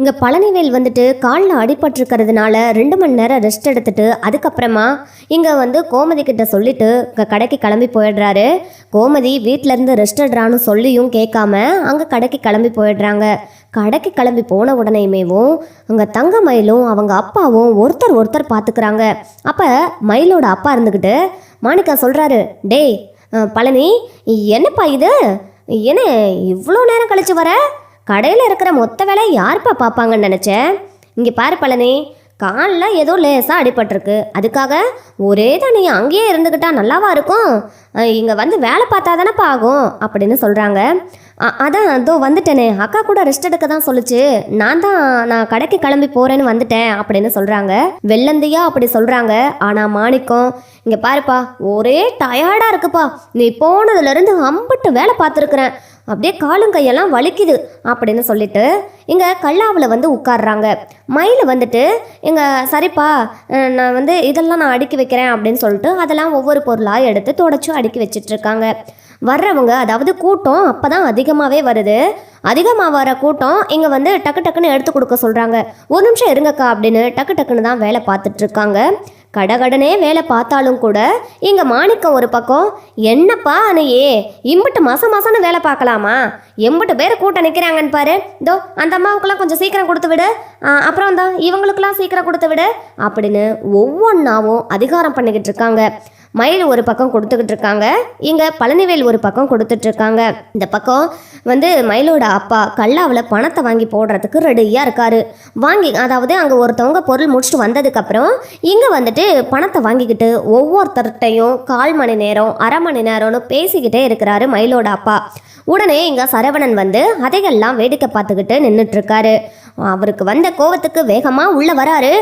இங்கே பழனிவேல் வந்துட்டு காலில் அடிபட்டிருக்கிறதுனால ரெண்டு மணி நேரம் ரெஸ்ட் எடுத்துட்டு அதுக்கப்புறமா இங்கே வந்து கோமதி கிட்ட சொல்லிட்டு இங்கே கடைக்கு கிளம்பி போயிடுறாரு. கோமதி வீட்டிலேருந்து இருந்து ரெஸ்ட் எடுறான்னு சொல்லியும் கேட்காம அங்கே கடைக்கு கிளம்பி போயிடுறாங்க. கடைக்கு கிளம்பி போன உடனேயுமேவும் அங்கே தங்க மயிலும் அவங்க அப்பாவும் ஒருத்தர் ஒருத்தர் பார்த்துக்கிறாங்க அப்போ மயிலோட அப்பா இருந்துக்கிட்டு மாணிக்கா சொல்கிறாரு டேய் பழனி என்னப்பா இது? என்ன இவ்வளோ நேரம் கழிச்சு வர? கடையில் இருக்கிற மொத்த வேலை யாருப்பா பார்ப்பாங்கன்னு நினச்சேன் இங்கே பாரு பழனி காலில் ஏதோ லேசாக அடிபட்டிருக்கு. அதுக்காக ஒரே தான் நீ அங்கேயே இருந்துக்கிட்டா நல்லாவா இருக்கும்? இங்கே வந்து வேலை பார்த்தா தானேப்பா ஆகும்? அப்படின்னு சொல்கிறாங்க அதான் அதோ வந்துட்டேனே. அக்கா கூட ரெஸ்ட் எடுக்க தான் சொல்லுச்சு. நான் தான் நான் கடைக்கு கிளம்பி போகிறேன்னு வந்துட்டேன் அப்படின்னு சொல்கிறாங்க வெள்ளந்தியா அப்படி சொல்கிறாங்க ஆனால் மாணிக்கம் இங்கே பாருப்பா ஒரே டயர்டாக இருக்குப்பா. நீ போனதுலேருந்து அம்பட்டு வேலை பார்த்துருக்குறேன். அப்படியே காலும் கையெல்லாம் வலிக்குது அப்படின்னு சொல்லிட்டு இங்கே கல்லாவில் வந்து உட்காடுறாங்க மயில் வந்துட்டு இங்கே சரிப்பா நான் வந்து இதெல்லாம் நான் அடுக்கி வைக்கிறேன் அப்படின்னு சொல்லிட்டு அதெல்லாம் ஒவ்வொரு பொருளாக எடுத்து தொடச்சும் அடுக்கி வச்சிட்டு இருக்காங்க வர்றவங்க அதாவது கூட்டம் அப்போ தான் அதிகமாகவே வருது. அதிகமாக வர கூட்டம் இங்கே வந்து டக்கு டக்குன்னு எடுத்து கொடுக்க சொல்கிறாங்க ஒரு நிமிஷம் இருங்கக்கா அப்படின்னு டக்கு டக்குன்னு தான் வேலை பார்த்துட்ருக்காங்க கடகடனே வேலை பார்த்தாலும் கூட இங்கே மாணிக்கம் ஒரு பக்கம் என்னப்பா அணையே இம்புட்டு மாசம் மாசம்னு வேலை பார்க்கலாமா? எம்புட்டு பேர் கூட்டம் நிற்கிறாங்கன்னு பாரு. இதோ அந்த அம்மாவுக்கெல்லாம் கொஞ்சம் சீக்கிரம் கொடுத்து விடு. அப்புறம் தான் இவங்களுக்கெல்லாம் சீக்கிரம் கொடுத்து விடு. அப்படின்னு ஒவ்வொன்றாவும் அதிகாரம் பண்ணிக்கிட்டு இருக்காங்க. மயில் ஒரு பக்கம் கொடுத்துக்கிட்டு இருக்காங்க. இங்கே பழனிவேல் ஒரு பக்கம் கொடுத்துட்டு இருக்காங்க. இந்த பக்கம் வந்து மயிலோட அப்பா கல்லாவில் பணத்தை வாங்கி போடுறதுக்கு ரெடியாக இருக்காரு. வாங்கி அதாவது அங்கே ஒருத்தவங்க பொருள் முடிச்சுட்டு வந்ததுக்கப்புறம் இங்கே வந்துட்டு பணத்தை வாங்கிக்கிட்டு ஒவ்வொருத்தர்கிட்டையும் கால் மணி நேரம் அரை மணி நேரம்னு பேசிக்கிட்டே இருக்கிறாரு மயிலோட அப்பா. உடனே இங்கே சரவணன் வந்து அதையெல்லாம் வேடிக்கை பார்த்துக்கிட்டு நின்றுட்டுருக்காரு அவருக்கு வந்த கோவத்துக்கு வேகமாக உள்ளே வராரு.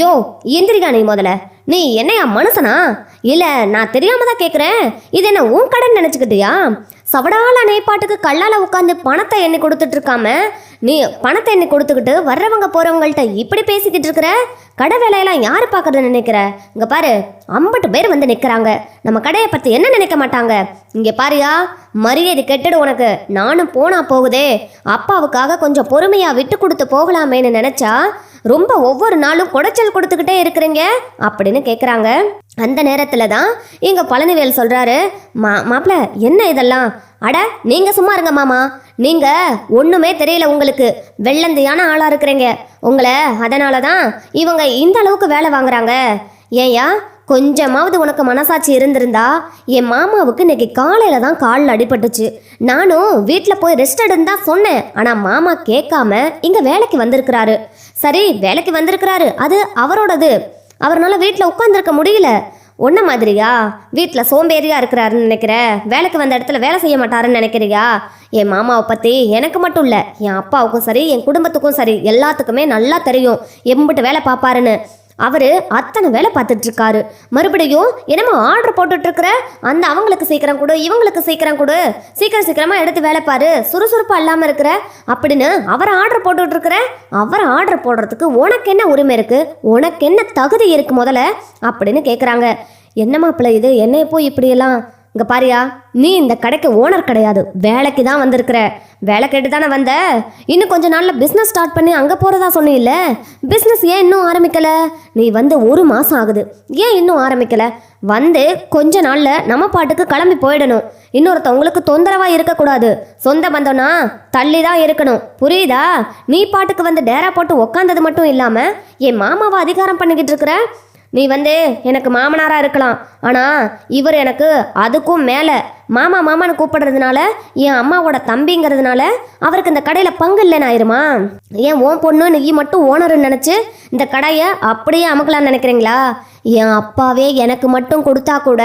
யோ எந்திரிக்கா நீ முதல்ல. நீ என்னையா மனுஷனா? இல்லை நான் தெரியாம தான் கேட்குறேன் இது என்ன உன் கடன் நினச்சிக்கிட்டியா? சவடால நெய்ப்பாட்டுக்கு கல்லால் உட்காந்து பணத்தை எண்ணி கொடுத்துட்டு இருக்காம நீ பணத்தை எண்ணி கொடுத்துக்கிட்டு வர்றவங்க போகிறவங்கள்ட்ட இப்படி பேசிக்கிட்டு இருக்கிற? கடை வேலையெல்லாம் யார் பார்க்கறதுன்னு நினைக்கிற? இங்கே பாரு ஐம்பட்டு பேர் வந்து நிற்கிறாங்க நம்ம கடையை பற்றி என்ன நினைக்க மாட்டாங்க? இங்கே பாரியா மரியாதை கெட்டுடு உனக்கு. நானும் போனா போகுதே. அப்பாவுக்காக கொஞ்சம் பொறுமையாக விட்டு கொடுத்து போகலாமேன்னு நினச்சா ரொம்ப ஒவ்வொரு நாளும் குடைச்சல் கொடுத்துக்கிட்டே இருக்கிறீங்க? அப்படின்னு கேட்குறாங்க அந்த நேரத்தில் தான் இங்கே பழனிவேல் சொல்கிறாரு மா மாப்பிள்ள என்ன இதெல்லாம்? அட நீங்கள் சும்மா இருங்க மாமா. நீங்கள் ஒன்றுமே தெரியல உங்களுக்கு. வெள்ளந்தியான ஆளாக இருக்கிறீங்க. உங்களை அதனால தான் இவங்க இந்த அளவுக்கு வேலை வாங்குறாங்க. ஏயா கொஞ்சமாவது உனக்கு மனசாட்சி இருந்திருந்தா என் மாமாவுக்கு இன்னைக்கு காலையில் தான் காலில் அடிபட்டுச்சு. நானும் வீட்டில் போய் ரெஸ்ட் எடுன்னு தான் சொன்னேன். ஆனால் மாமா கேட்காம இங்கே வேலைக்கு வந்திருக்கிறாரு. சரி வேலைக்கு வந்திருக்கிறாரு. அது அவரோடது. அவரால் வீட்டில் உட்காந்துருக்க முடியல. ஒன்ன மாதிரியா? வீட்டில் சோம்பேறியா இருக்கிறாருன்னு நினைக்கிற? வேலைக்கு வந்த இடத்துல வேலை செய்ய மாட்டாருன்னு நினைக்கிறியா? என் மாமாவை பற்றி எனக்கு மட்டும் இல்லை. என் அப்பாவுக்கும் சரி என் குடும்பத்துக்கும் சரி எல்லாத்துக்குமே நல்லா தெரியும். எம்பிட்டு வேலை பார்ப்பாருன்னு அவர் அத்தனை வேலை பார்த்துட்டு இருக்காரு மறுபடியும் என்னமோ ஆர்டர் போட்டுட்டு இருக்கிற அந்த அவங்களுக்கு சீக்கிரம் கொடு இவங்களுக்கு சீக்கிரம் கொடு. சீக்கிரம் சீக்கிரமாக எடுத்து வேலை பாரு. சுறுசுறுப்பாக இல்லாமல் இருக்கிற? அப்படின்னு அவரை ஆர்டர் போட்டுட்டு இருக்கிற அவரை ஆர்டர் போடுறதுக்கு உனக்கு என்ன உரிமை இருக்குது உனக்கு என்ன தகுதி இருக்கு முதல்ல? அப்படின்னு கேட்குறாங்க என்ன பிள்ளை இது? என்னைய போய் இப்படியெல்லாம் இங்க பாரியா நீ இந்த கடைக்கு ஓனர் கிடையாது. வேலைக்கு தான் வந்திருக்கிற. வேலை கேட்டு தானே வந்த. இன்னும் கொஞ்ச நாள்ல பிஸ்னஸ் ஸ்டார்ட் பண்ணி அங்க போறதா சொன்னீல்ல. பிஸ்னஸ் ஏன் இன்னும் ஆரம்பிக்கல? நீ வந்து ஒரு மாசம் ஆகுது. ஏன் இன்னும் ஆரம்பிக்கல? வந்து கொஞ்ச நாள்ல நம்ம பாட்டுக்கு கிளம்பி போயிடணும். இன்னொருத்தவங்களுக்கு தொந்தரவா இருக்கக்கூடாது. சொந்த பந்தம்னா தள்ளி தான் இருக்கணும். புரியுதா? நீ பாட்டுக்கு வந்து டேரா போட்டு உக்காந்தது மட்டும் இல்லாம என் மாமாவை அதிகாரம் பண்ணிக்கிட்டு இருக்கிற? நீ வந்து எனக்கு மாமனாராக இருக்கலாம். ஆனால் இவர் எனக்கு அதுக்கும் மேலே. மாமா மாமான்னு கூப்பிடுறதுனால என் அம்மாவோட தம்பிங்கிறதுனால அவருக்கு இந்த கடையில் பங்கு இல்லைன்னு ஆயிருமா? ஏன் ஓன் பொண்ணு நீ மட்டும் ஓனர்னு நினச்சி இந்த கடையை அப்படியே அமுக்கலாம்னு நினைக்கிறீங்களா? என் அப்பாவே எனக்கு மட்டும் கொடுத்தா கூட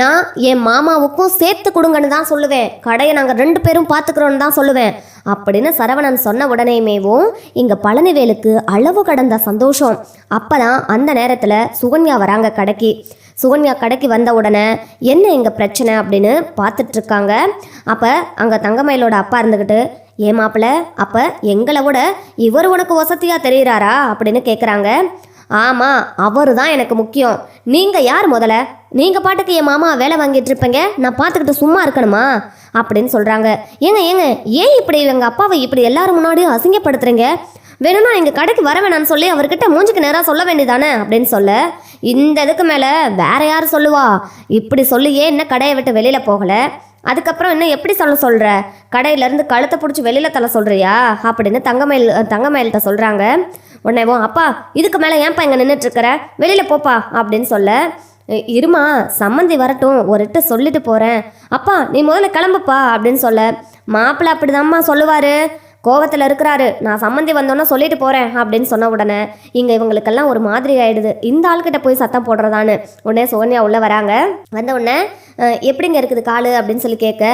நான் என் மாமாவுக்கும் சேர்த்து கொடுங்கன்னு தான் சொல்லுவேன். கடையை நாங்கள் ரெண்டு பேரும் பார்த்துக்கிறோன்னு தான் சொல்லுவேன். அப்படின்னு சரவணன் சொன்ன உடனேமேவும் இங்கே பழனிவேலுக்கு அளவு கடந்த சந்தோஷம். அப்போ தான் அந்த நேரத்தில் சுகன்யா வராங்க கடைக்கு. சுகன்யா கடைக்கு வந்த உடனே என்ன இங்கே பிரச்சனை? அப்படின்னு பார்த்துட்ருக்காங்க அப்போ அங்கே தங்கமயிலோட அப்பா இருந்துக்கிட்டு ஏ மாப்பிள்ள அப்போ எங்களை விட இவர் உனக்கு வசதியாக தெரிகிறாரா அப்படின்னு கேட்குறாங்க ஆமாம் அவர் தான் எனக்கு முக்கியம். நீங்கள் யார் முதல்ல? நீங்கள் பாட்டுக்கு என் மாமா வேலை வாங்கிட்டு இருப்பீங்க? நான் பார்த்துக்கிட்டு சும்மா இருக்கணுமா? அப்படின்னு சொல்கிறாங்க ஏங்க ஏங்க ஏன் இப்படி எங்கள் அப்பாவை இப்படி எல்லாரும் முன்னாடியும் அசிங்கப்படுத்துறீங்க? வேணும்னா எங்கள் கடைக்கு வர வேணாம்னு சொல்லி அவர்கிட்ட மூஞ்சிக்கு நேராக சொல்ல வேண்டியதானே? அப்படின்னு சொல்ல இந்த இதுக்கு மேலே வேற யார் சொல்லுவா? இப்படி சொல்லியே இன்னும் கடையை விட்டு வெளியில் போகலை? அதுக்கப்புறம் இன்னும் எப்படி சொல்ல சொல்கிற கடையிலேருந்து கழுத்தை பிடிச்சி வெளியில் தள்ள சொல்கிறியா அப்படின்னு தங்கமயில் தங்கமயில்கிட்ட சொல்கிறாங்க உடனே ஓ அப்பா இதுக்கு மேலே ஏன்ப்பா இங்கே நின்றுட்டுருக்கிற வெளியில் போப்பா அப்படின்னு சொல்ல இருமா சம்மந்தி வரட்டும் ஒரு சொல்லிட்டு போகிறேன் அப்பா நீ முதல்ல கிளம்புப்பா அப்படின்னு சொல்ல மாப்பிள்ளை அப்படிதாம்மா சொல்லுவார். கோவத்தில் இருக்கிறாரு. நான் சம்மந்தி வந்தோன்னே சொல்லிட்டு போகிறேன் அப்படின்னு சொன்ன உடனே இங்கே இவங்களுக்கெல்லாம் ஒரு மாதிரி ஆயிடுது. இந்த ஆள்கிட்ட போய் சத்தம் போடுறதான்னு. உடனே சோனியா உள்ளே வராங்க. வந்த உடனே எப்படிங்க இருக்குது காலு? அப்படின்னு சொல்லி கேட்க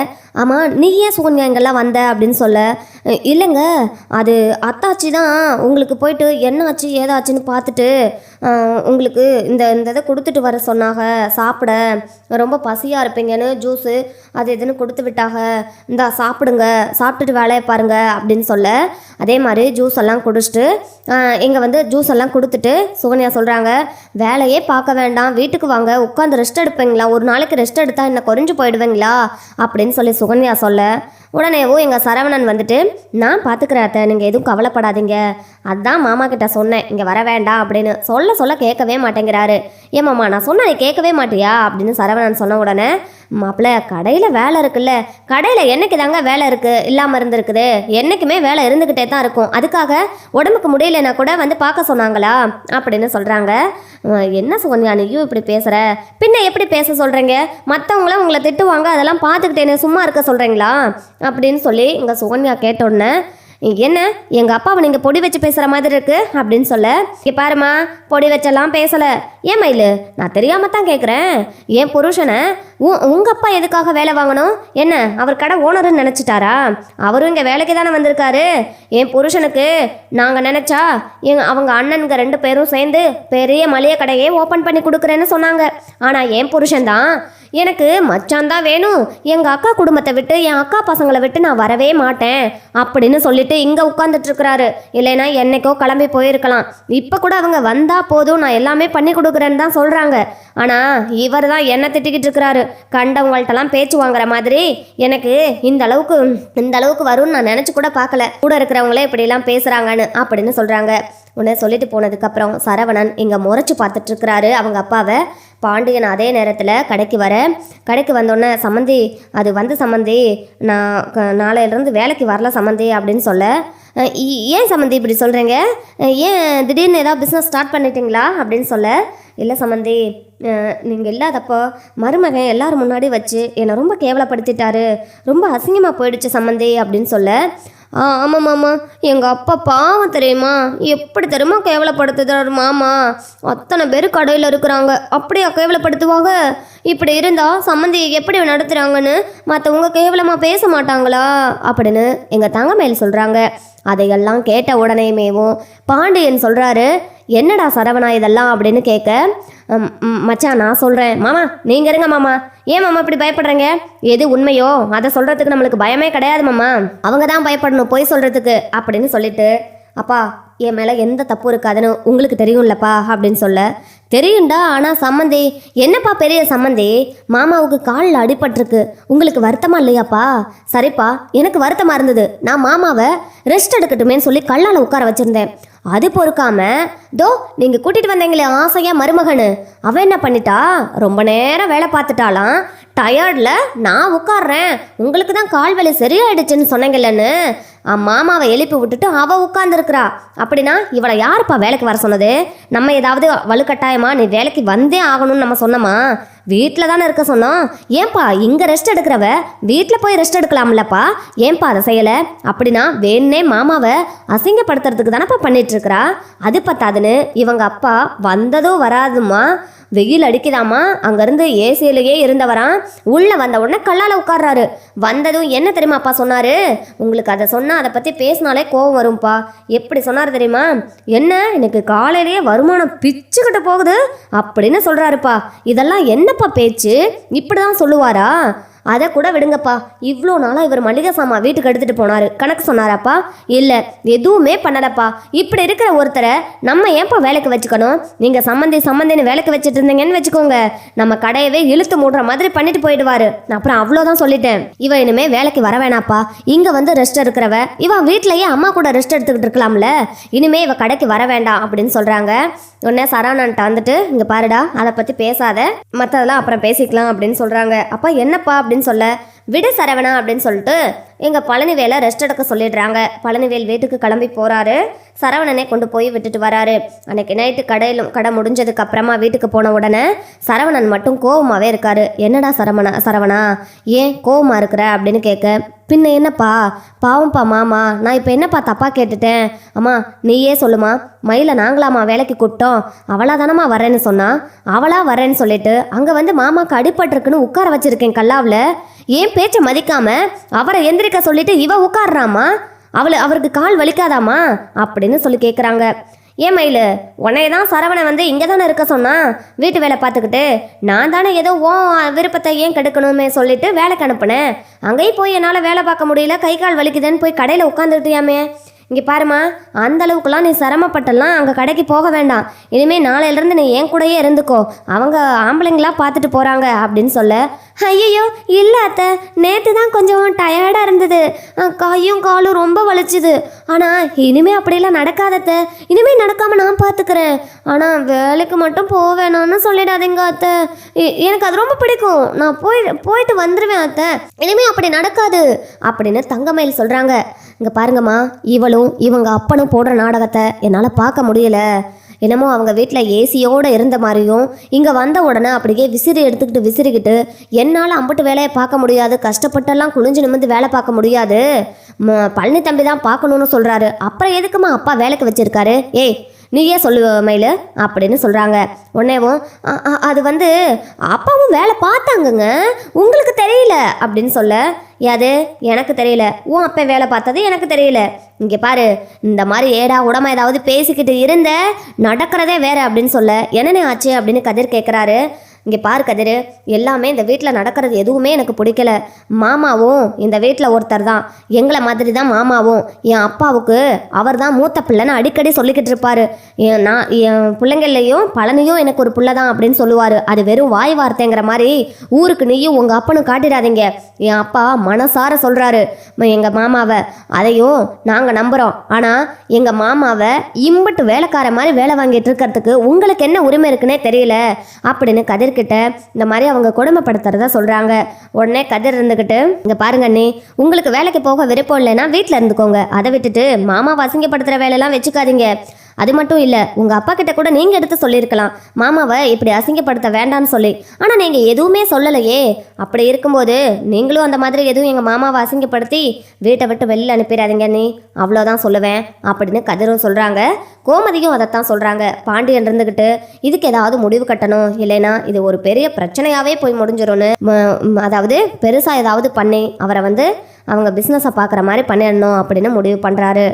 ஆமாம் நீ ஏன் சோனியா இங்கெல்லாம் வந்த? அப்படின்னு சொல்ல இல்லைங்க. அது அத்தாச்சி தான். உங்களுக்கு போயிட்டு என்ன ஆச்சு ஏதாச்சுன்னு பார்த்துட்டு உங்களுக்கு இந்த இந்த இதை கொடுத்துட்டு வர சொன்னாங்க சாப்பிட. ரொம்ப பசியாக இருப்பீங்கன்னு ஜூஸு அது இதுன்னு கொடுத்து விட்டாங்க இந்தா சாப்பிடுங்க சாப்பிட்டுட்டு வேலையை பாருங்கள் அப்படின்னு சொல்ல. அதே மாதிரி ஜூஸ் எல்லாம் குடிச்சிட்டு இங்கே வந்து ஜூஸ் எல்லாம் கொடுத்துட்டு சுகன்யா சொல்கிறாங்க வேலையே பார்க்க வேண்டாம் வீட்டுக்கு வாங்க உட்காந்து ரெஸ்ட் எடுப்பீங்களா? ஒரு நாளைக்கு ரெஸ்ட் எடுத்தால் என்ன குறைஞ்சு போயிடுவீங்களா? அப்படின்னு சொல்லி சுகன்யா சொல்ல. உடனேவும் எங்கள் சரவணன் வந்துட்டு நான் பார்த்துக்கிறேன் அத்தை நீங்கள் எதுவும் கவலைப்படாதீங்க. அதுதான் மாமா கிட்ட சொன்னேன். இங்கே வர வேண்டாம் அப்படின்னு சொல்ல சொல்ல கேட்கவே மாட்டேங்கிறாரு. ஏமாம்மா நான் சொன்னா நீ கேட்கவே மாட்டியா? அப்படின்னு சரவணன் சொன்ன உடனே மாப்பிள்ள கடையில் வேலை இருக்குல்ல. கடையில் என்னைக்கு தாங்க வேலை இருக்குது இல்லாமல் இருந்திருக்குது? என்றைக்குமே வேலை இருந்துக்கிட்டே தான் இருக்கும். அதுக்காக உடம்புக்கு முடியலன்னா கூட வந்து பார்க்க சொன்னாங்களா? அப்படின்னு சொல்கிறாங்க என்ன சோனியா நீயும் இப்படி பேசுகிற பின்ன எப்படி பேச சொல்கிறீங்க மற்றவங்களாம் உங்களை திட்டுவாங்க அதெல்லாம் பார்த்துக்கிட்டேன்னு சும்மா இருக்க சொல்கிறீங்களா அப்படின்னு சொல்லி இங்கே சோனியா கேட்டோடனே என்ன எங்கள் அப்பாவை நீங்கள் பொடி வச்சு பேசுகிற மாதிரி இருக்கு அப்படின்னு சொல்ல. இங்கே பாருமா பொடி வச்செல்லாம் பேசலை. ஏன் மயிலு? நான் தெரியாமல் தான் கேட்குறேன் என் புருஷனை? உ- உங்கள் அப்பா எதுக்காக வேலை வாங்கணும்? என்ன அவர் கடை ஓனர்னு நினச்சிட்டாரா? அவரும் இங்கே வேலைக்கு தானே வந்திருக்காரு. என் புருஷனுக்கு நாங்கள் நினச்சா எங் அவங்க அண்ணனுங்க ரெண்டு பேரும் சேர்ந்து பெரிய மளிகை கடையே ஓப்பன் பண்ணி கொடுக்குறேன்னு சொன்னாங்க. ஆனால் என் புருஷன் தான் எனக்கு மச்சான் தான் வேணும். எங்கள் அக்கா குடும்பத்தை விட்டு என் அக்கா பசங்களை விட்டு நான் வரவே மாட்டேன். அப்படின்னு சொல்லிட்டு இங்கே உட்காந்துட்டு இருக்கிறாரு. இல்லைன்னா என்னைக்கோ கிளம்பி போயிருக்கலாம். இப்போ கூட அவங்க வந்தா போதும். நான் எல்லாமே பண்ணி கொடுக்குறேன்னு தான் சொல்கிறாங்க ஆனால் இவர் தான் என்ன திட்டிக்கிட்டு இருக்கிறாரு. கண்டவங்கள்ட்டலாம் பேச்சு வாங்குற மாதிரி எனக்கு இந்த அளவுக்கு இந்த அளவுக்கு வரும்னு நான் நினச்சி கூட பார்க்கல. கூட இருக்கிறவங்களே இப்படிலாம் பேசுகிறாங்கன்னு அப்படின்னு சொல்கிறாங்க உன்னை சொல்லிட்டு போனதுக்கப்புறம் சரவணன் இங்கே முறைச்சி பார்த்துட்ருக்கிறாரு. அவங்க அப்பாவை பாண்டியன் அதே நேரத்தில் கடைக்கு வர கடைக்கு வந்தோடனே சம்மந்தி அது வந்து சம்மந்தி நான் க- நாளையிலேருந்து வேலைக்கு வரல சம்மந்தி அப்படின்னு சொல்ல. இ- ஏன் சம்மந்தி இப்படி சொல்கிறீங்க ஏன் திடீர்னு ஏதாவது பிஸ்னஸ் ஸ்டார்ட் பண்ணிட்டீங்களா? அப்படின்னு சொல்ல. இல்லை சம்மந்தி நீங்கள் இல்லாதப்போ மருமகன் எல்லோரும் முன்னாடி வச்சு என்னை ரொம்ப கேவலப்படுத்திட்டாரு. ரொம்ப அசிங்கமாக போயிடுச்சு சம்மந்தி அப்படின்னு சொல்ல. ஆ ஆமாம் மாமா. எங்கள் அப்பா பாவம் தெரியுமா? எப்படி தெரியுமா கேவலப்படுத்துறாரு மாமா? அத்தனை பேர் கடையில் இருக்கிறாங்க. அப்படியா கேவலப்படுத்துவாங்க? இப்படி இருந்தால் சம்மந்தி எப்படி நடத்துகிறாங்கன்னு மற்றவங்க கேவலமாக பேச மாட்டாங்களா? அப்படின்னு எங்கள் தங்கமேல் சொல்கிறாங்க அதையெல்லாம் கேட்ட உடனேமேவும் பாண்டியன் சொல்கிறாரு என்னடா சரவணா இதெல்லாம் அப்படின்னு கேட்க மச்சான் நான் சொல்கிறேன் மாமா நீங்கள் இருங்க மாமா. ஏன் மாமா இப்படி பயப்படுறீங்க? எது உண்மையோ அதை சொல்கிறதுக்கு நம்மளுக்கு பயமே கிடையாது மாமா. அவங்க தான் பயப்படணும் பொய் சொல்கிறதுக்கு அப்படின்னு சொல்லிட்டு அப்பா என் மேலே எந்த தப்பு இருக்காதுன்னு உங்களுக்கு தெரியும்லப்பா அப்படின்னு சொல்ல தெரியும்டா ஆனால் சம்மந்தி என்னப்பா பெரிய சம்மந்தி? மாமாவுக்கு காலில் அடிபட்டிருக்கு. உங்களுக்கு வருத்தமா இல்லையாப்பா? சரிப்பா எனக்கு வருத்தமாக இருந்தது. நான் மாமாவை ரெஸ்ட் எடுக்கட்டுமேன்னு சொல்லி கல்லால் உட்கார வச்சுருந்தேன். அது பொறுக்காம தோ நீங்கள் கூட்டிகிட்டு வந்தீங்களே ஆசையாக மருமகனு? அவன் என்ன பண்ணிட்டா? ரொம்ப நேரம் வேலை பார்த்துட்டாலாம் டயர்டில் நான் உட்கார்றேன். உங்களுக்கு தான் கால் வலி சரியாயிடுச்சுன்னு சொன்னீங்கல்லன்னு. மாமாவை எழுப்பி விட்டுட்டு அவள் உட்காந்துருக்குறா அப்படின்னா இவளை யாருப்பா வேலைக்கு வர சொன்னது? நம்ம ஏதாவது வலுக்கட்டாயமா நீ வேலைக்கு வந்தே ஆகணும்னு நம்ம சொன்னோமா? வீட்டில் தானே இருக்க சொன்னோம். ஏன்பா இங்கே ரெஸ்ட் எடுக்கிறவ? வீட்டில் போய் ரெஸ்ட் எடுக்கலாம்லப்பா. ஏன்பா அதை செய்யலை? அப்படின்னா வேணே மாமாவை அசிங்கப்படுத்துறதுக்கு தானப்பா பண்ணிட்டு அது பத்தாதுன்னு இவங்க அப்பா வந்ததும் வராதுமா வெயில் அடிக்குதாமா அங்கேருந்து ஏசியிலேயே இருந்தவரான் உள்ளே வந்த உடனே கல்லால் உட்கார்றாரு. வந்ததும் என்ன தெரியுமா அப்பா சொன்னார்? உங்களுக்கு அதை சொன்னால் அதை பற்றி பேசினாலே கோவம் வரும்ப்பா எப்படி சொன்னார் தெரியுமா? என்ன எனக்கு காலையிலேயே வருமானம் பிச்சுக்கிட்டு போகுது? அப்படின்னு சொல்கிறாருப்பா இதெல்லாம் என்னப்பா பேச்சு? இப்படி தான் சொல்லுவாரா? அதை கூட விடுங்கப்பா. இவ்வளோ நாளாக இவர் மளிகை சாமான் வீட்டுக்கு எடுத்துகிட்டு போனார். கணக்கு சொன்னாராப்பா? இல்லை எதுவுமே பண்ணலப்பா. இப்படி இருக்கிற ஒருத்தரை நம்ம ஏன்ப்பா வேலைக்கு வச்சுக்கணும்? நீங்கள் சம்மந்தி சம்மந்தின்னு வேலைக்கு வச்சுட்டு இருந்தீங்கன்னு வச்சுக்கோங்க. நம்ம கடையவே இழுத்து மூடுற மாதிரி பண்ணிட்டு போயிடுவாரு. நான் அப்புறம் அவ்வளோதான் சொல்லிட்டேன். இவன் இனிமே வேலைக்கு வர வேணாப்பா. இங்கே வந்து ரெஸ்ட் இருக்கிறவ இவன் வீட்டிலேயே அம்மா கூட ரெஸ்ட் எடுத்துக்கிட்டு இருக்கலாம்ல. இனிமே இவ கடைக்கு வர வேண்டாம் அப்படின்னு சொல்கிறாங்க உடனே சரவணன்ட்ட வந்துட்டு இங்கே பாருடா அதை பற்றி பேசாத. மற்றதெல்லாம் அப்புறம் பேசிக்கலாம் அப்படின்னு சொல்கிறாங்க அப்பா என்னப்பா அப்படின்னு அப்படின்னு சொல்ல விடு சரவணா அப்படின்னு சொல்லிட்டு எங்கள் பழனிவேலை ரெஸ்ட் எடுக்க சொல்லிடுறாங்க. பழனிவேல் வீட்டுக்கு கிளம்பி போகிறாரு சரவணனை கொண்டு போய் விட்டுட்டு வராரு. அன்னைக்கு நைட்டு கடையிலும் கடை முடிஞ்சதுக்கு அப்புறமா வீட்டுக்கு போன உடனே சரவணன் மட்டும் கோவமாகவே இருக்காரு. என்னடா சரவணா சரவணா? ஏன் கோவமாக இருக்கிற? அப்படின்னு கேட்க பின்ன என்னப்பா? பாவம்ப்பா மாமா. நான் இப்போ என்னப்பா தப்பாக கேட்டுட்டேன்? அம்மா நீயே சொல்லுமா? மயில நாங்களாம்மா வேலைக்கு கூப்பிட்டோம். அவளா தானம்மா வரேன்னு சொன்னா? அவளா வரேன்னு சொல்லிட்டு அங்கே வந்து மாமாக்கு அடிபட்டிருக்குன்னு உட்கார வச்சிருக்கேன் கல்லாவில். ஏன் பேச்சை மதிக்காம அவரை எந்திரிக்க சொல்லிட்டு இவ உட்காடுறாமா அவளை அவருக்கு கால் வலிக்காதாமா அப்படின்னு சொல்லி கேட்குறாங்க ஏன் மயிலு உன்னைய தான் சரவணை வந்து இங்கே தானே இருக்க சொன்னா? வீட்டு வேலை பார்த்துக்கிட்டு நான் தானே ஏதோ ஓ விருப்பத்தை ஏன் கெடுக்கணுமே சொல்லிட்டு வேலைக்கு அனுப்புனேன். அங்கேயும் போய் என்னால் வேலை பார்க்க முடியல கை கால் வலிக்குதுன்னு போய் கடையில் உட்காந்துக்கிட்டியாமே இங்கே பாருமா அந்த அளவுக்குலாம் நீ சிரமப்பட்டெல்லாம் அங்கே கடைக்கு போக வேண்டாம். இனிமேல் நாளையிலேருந்து நீ என் கூடயே இருந்துக்கோ. அவங்க ஆம்பளைங்களாம் பார்த்துட்டு போகிறாங்க அப்படின்னு சொல்ல ஐயோ இல்லை அத்தை. நேற்று தான் கொஞ்சம் டயர்டாக இருந்தது. கையும் காலும் ரொம்ப வலிச்சுது. ஆனால் இனிமேல் அப்படியெல்லாம் நடக்காதத்த இனிமேல் நடக்காமல் நான் பார்த்துக்கிறேன். ஆனால் வேலைக்கு மட்டும் போவேணான்னு சொல்லிடாதீங்க அத்தை. எனக்கு அது ரொம்ப பிடிக்கும். நான் போய் போயிட்டு வந்துடுவேன் அத்தை. இனிமே அப்படி நடக்காது. அப்படின்னு தங்கமயில் சொல்கிறாங்க இங்கே பாருங்கம்மா இவளும் இவங்க அப்பனும் போடுற நாடகத்தை என்னால் பார்க்க முடியல. என்னமோ அவங்க வீட்டில் ஏசியோடு இருந்த மாதிரியும் இங்கே வந்த உடனே அப்படியே விசிறி எடுத்துக்கிட்டு விசிறிக்கிட்டு என்னால் அம்பட்டு வேலையை பார்க்க முடியாது. கஷ்டப்பட்டெல்லாம் குனிஞ்சு நிமிந்து வேலை பார்க்க முடியாது. ம- பழனி தம்பி தான் பார்க்கணுன்னு சொல்கிறாரு அப்புறம் எதுக்குமா அப்பா வேலைக்கு வச்சிருக்காரு? ஏய் நீயே சொல்லு மயிலு அப்படின்னு சொல்கிறாங்க உடனேவும் அது வந்து அப்பாவும் வேலை பார்த்தாங்கங்க. உங்களுக்கு தெரியல அப்படின்னு சொல்ல யாது எனக்கு தெரியல. உன் அப்பா வேலை பார்த்தது எனக்கு தெரியல. இங்கே பாரு இந்த மாதிரி ஏடா உடம்ப ஏதாவது பேசிக்கிட்டு இருந்த நடக்கிறதே வேற அப்படின்னு சொல்ல என்னென்ன ஆச்சு? அப்படின்னு கதிர் கேட்குறாரு இங்கே பாரு கதிர் எல்லாமே இந்த வீட்டில் நடக்கிறது எதுவுமே எனக்கு பிடிக்கல. மாமாவும் இந்த வீட்டில் ஒருத்தர் தான். எங்களை மாதிரி தான் மாமாவும். என் அப்பாவுக்கு அவர் தான் மூத்த பிள்ளைன்னு அடிக்கடி சொல்லிக்கிட்டு இருப்பார். என் நான் என் பிள்ளைங்கள்லையும் பழனியும் எனக்கு ஒரு பிள்ளை தான் அப்படின்னு சொல்லுவார். அது வெறும் வாய் வார்த்தைங்கிற மாதிரி ஊருக்கு நீயும் உங்கள் அப்பனும் காட்டிடாதீங்க. என் அப்பா மனசார சொல்கிறாரு எங்கள் மாமாவை. அதையும் நாங்கள் நம்புகிறோம் ஆனால் எங்கள் மாமாவை இம்பட்டு வேலைக்கார மாதிரி வேலை வாங்கிட்டு இருக்கிறதுக்கு உங்களுக்கு என்ன உரிமை இருக்குன்னே தெரியல. அப்படின்னு கதிர் கதிர்கிட்ட இந்த மாதிரி அவங்க கொடுமைப்படுத்துறதா சொல்கிறாங்க உடனே கதிர் இருந்துக்கிட்டு இங்கே பாருங்க அண்ணி உங்களுக்கு வேலைக்கு போக விருப்பம் இல்லைன்னா வீட்டில் இருந்துக்கோங்க. அதை விட்டுட்டு மாமா அசிங்கப்படுத்துகிற வேலையெல்லாம் வச்சுக்காதீங்க. அது மட்டும் இல்லை உங்கள் அப்பா கிட்ட கூட நீங்கள் எடுத்து சொல்லியிருக்கலாம். மாமாவை இப்படி அசிங்கப்படுத்த வேண்டாம்னு சொல்லி. ஆனால் நீங்கள் எதுவுமே சொல்லலையே. அப்படி இருக்கும்போது நீங்களும் அந்த மாதிரி எதுவும் எங்கள் மாமாவை அசிங்கப்படுத்தி வீட்டை விட்டு வெளியில் அனுப்பிடாதீங்க நீ. அவ்வளோதான் சொல்லுவேன் அப்படின்னு கதிரும் சொல்கிறாங்க கோமதியும் அதைத்தான் சொல்கிறாங்க பாண்டியன் இருந்துக்கிட்டு இதுக்கு ஏதாவது முடிவு கட்டணும். இல்லைன்னா இது ஒரு பெரிய பிரச்சனையாகவே போய் முடிஞ்சிடும்னு அதாவது பெருசாக ஏதாவது பண்ணி அவரை வந்து அவங்க பிஸ்னஸை பார்க்குற மாதிரி பண்ணிடணும் அப்படின்னு முடிவு பண்ணுறாரு